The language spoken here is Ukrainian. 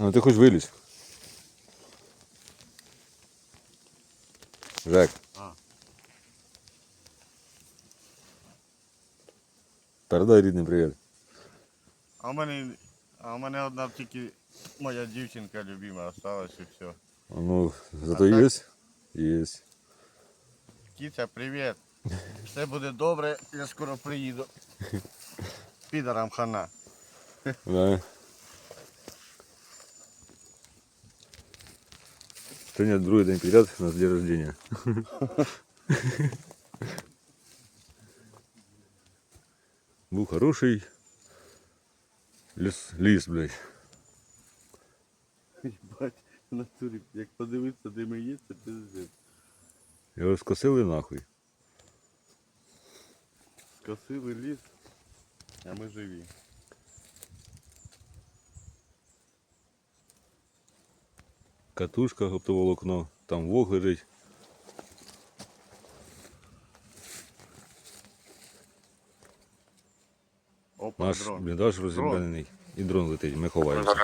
Ну ти хоч вилізь. Жек. А. Передай рідний привіт. А в мене, а в мене одна тільки моя дівчинка любима осталась і все. Ну, зато А так? є. Є. Кіця, привіт. Все буде добре, я скоро приїду. Підарам хана. Да. Сегодня другой день подряд у нас день рождения. Был хороший ліс, ліс, блядь. Бать, в натурі, як подивитися, де ми є, це пиздець. Його скосили нахуй. Скосили ліс, а ми живі. Катушка, оптоволокно, там вог лежить. Опа, Наш дрон. бліндаж розібраний. І дрон летить, ми ховаємося.